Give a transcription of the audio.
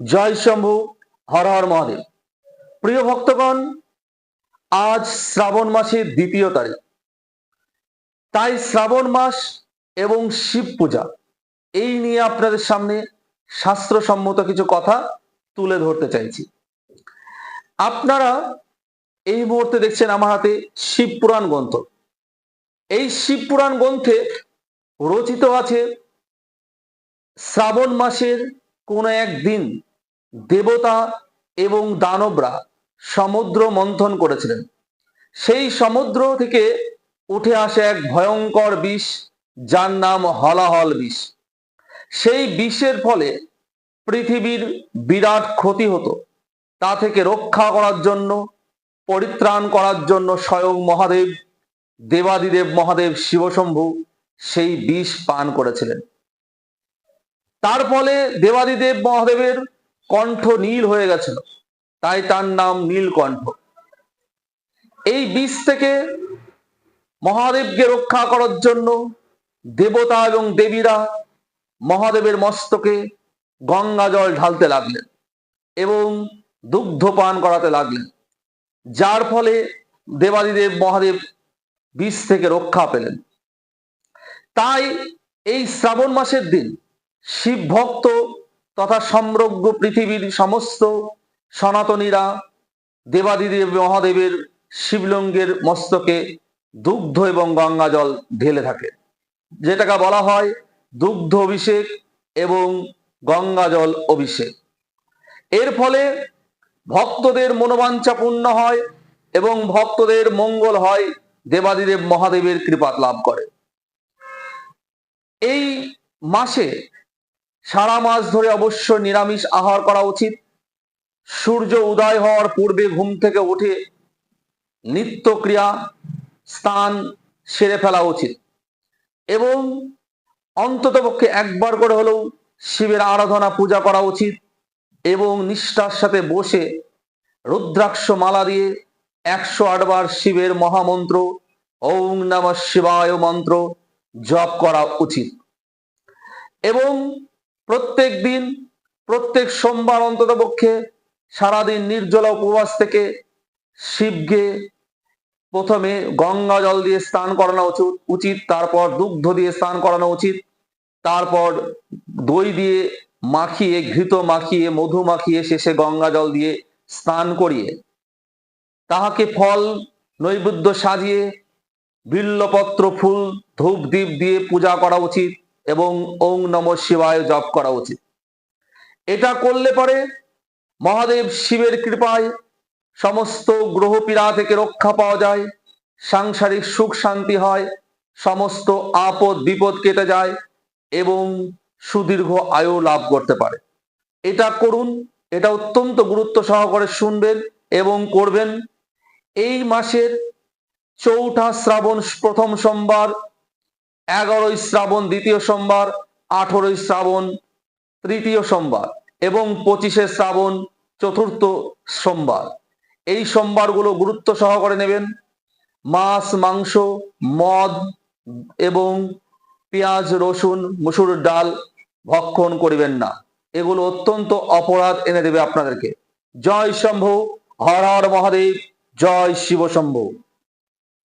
জয় শম্ভু, হর হর মহাদেব। প্রিয় ভক্তগণ, আজ শ্রাবণ মাসের দ্বিতীয় তারিখ। তাই শ্রাবণ মাস এবং শিব পূজা, এই নিয়ে আপনাদের সামনে শাস্ত্রসম্মত কিছু কথা তুলে ধরতে চাইছি। আপনারা এই মুহূর্তে দেখছেন আমার হাতে শিব পুরাণ গ্রন্থ। এই শিব পুরাণ গ্রন্থে রচিত আছে শ্রাবণ মাসের কোন একদিন দেবতা এবং দানবরা সমুদ্র মন্থন করেছিলেন। সেই সমুদ্র থেকে উঠে আসে এক ভয়ঙ্কর বিষ, যার নাম হলাহল বিষ। সেই বিষের ফলে পৃথিবীর বিরাট ক্ষতি হতো। তা থেকে রক্ষা করার জন্য, পরিত্রাণ করার জন্য স্বয়ং মহাদেব, দেবাদিদেব মহাদেব শিবশম্ভু সেই বিষ পান করেছিলেন। তার ফলে দেবাদিদেব মহাদেবের কণ্ঠ নীল হয়ে গেছিল। তাই তার নাম নীলকণ্ঠ। এই বিষ থেকে মহাদেবকে রক্ষা করার জন্য দেবতা এবং দেবীরা মহাদেবের মস্তকে গঙ্গা জল ঢালতে লাগলেন এবং দুগ্ধ পান করাতে লাগলেন। যার ফলে দেবাদিদেব মহাদেব বিষ থেকে রক্ষা পেলেন। তাই এই শ্রাবণ মাসের দিন শিব ভক্ত তথা সমগ্র পৃথিবীর সমস্ত সনাতনীরা দেবাদিদেব মহাদেবের শিবলিঙ্গের মস্তকে দুগ্ধ এবং গঙ্গা জল ঢেলে থাকে। যেটাকে বলা হয় দুগ্ধ অভিষেক এবং গঙ্গা জল অভিষেক। এর ফলে ভক্তদের মনোবাঞ্ছা পূর্ণ হয় এবং ভক্তদের মঙ্গল হয় দেবাদিদেব মহাদেবের কৃপাত লাভ করে। এই মাসে সারা মাস ধরে অবশ্য নিরামিষ আহার করা উচিত। সূর্য উদয় হওয়ার পূর্বে ঘুম থেকে উঠে নিত্যক্রিয়া স্থান সেরে ফেলা উচিত। এবং অন্ততপক্ষে একবার করে হলেও শিবের আরাধনা, পূজা করা উচিত এবং নিষ্ঠার সাথে বসে রুদ্রাক্ষ মালা দিয়ে একশো আটবার শিবের মহামন্ত্র ওং নম শিবায় মন্ত্র জপ করা উচিত। এবং প্রত্যেক দিন, প্রত্যেক সোমবার অন্তত পক্ষে সারাদিন নির্জলা উপবাস থেকে শিবকে প্রথমে গঙ্গা জল দিয়ে স্নান করানো উচিত উচিত, তারপর দুগ্ধ দিয়ে স্নান করানো উচিত, তারপর দই দিয়ে মাখিয়ে, ঘৃত মাখিয়ে, মধু মাখিয়ে শেষে গঙ্গা জল দিয়ে স্নান করিয়ে, তাহাকে ফল, নৈবেদ্য সাজিয়ে, বিল্লপত্র, ফুল, ধূপ দ্বীপ দিয়ে পূজা করা উচিত এবং ওং নম শিবায় জপ করা উচিত। এটা করলে পরে মহাদেব শিবের কৃপায় সমস্ত গ্রহ পীড়া থেকে রক্ষা পাওয়া যায়, সাংসারিক সুখ শান্তি হয়, সমস্ত আপদ বিপদ কেটে যায় এবং সুদীর্ঘ আয়ু লাভ করতে পারে। এটা করুন, এটা অত্যন্ত গুরুত্ব সহকারে শুনবেন এবং করবেন। এই মাসের চৌঠা শ্রাবণ প্রথম সোমবার এগারোই শ্রাবণ দ্বিতীয় সোমবার, আঠেরোই শ্রাবণ তৃতীয় সোমবার এবং পঁচিশে শ্রাবণ চতুর্থ সোমবার। এই সোমবারগুলো গুরুত্ব সহকারে নেবেন। মাছ, মাংস, মদ এবং পেঁয়াজ, রসুন, মুসুর ডাল ভক্ষণ করিবেন না। এগুলো অত্যন্ত অপরাধ এনে দেবে আপনাদেরকে। জয় শম্ভু, হর হর মহাদেব, জয় শিব শম্ভু।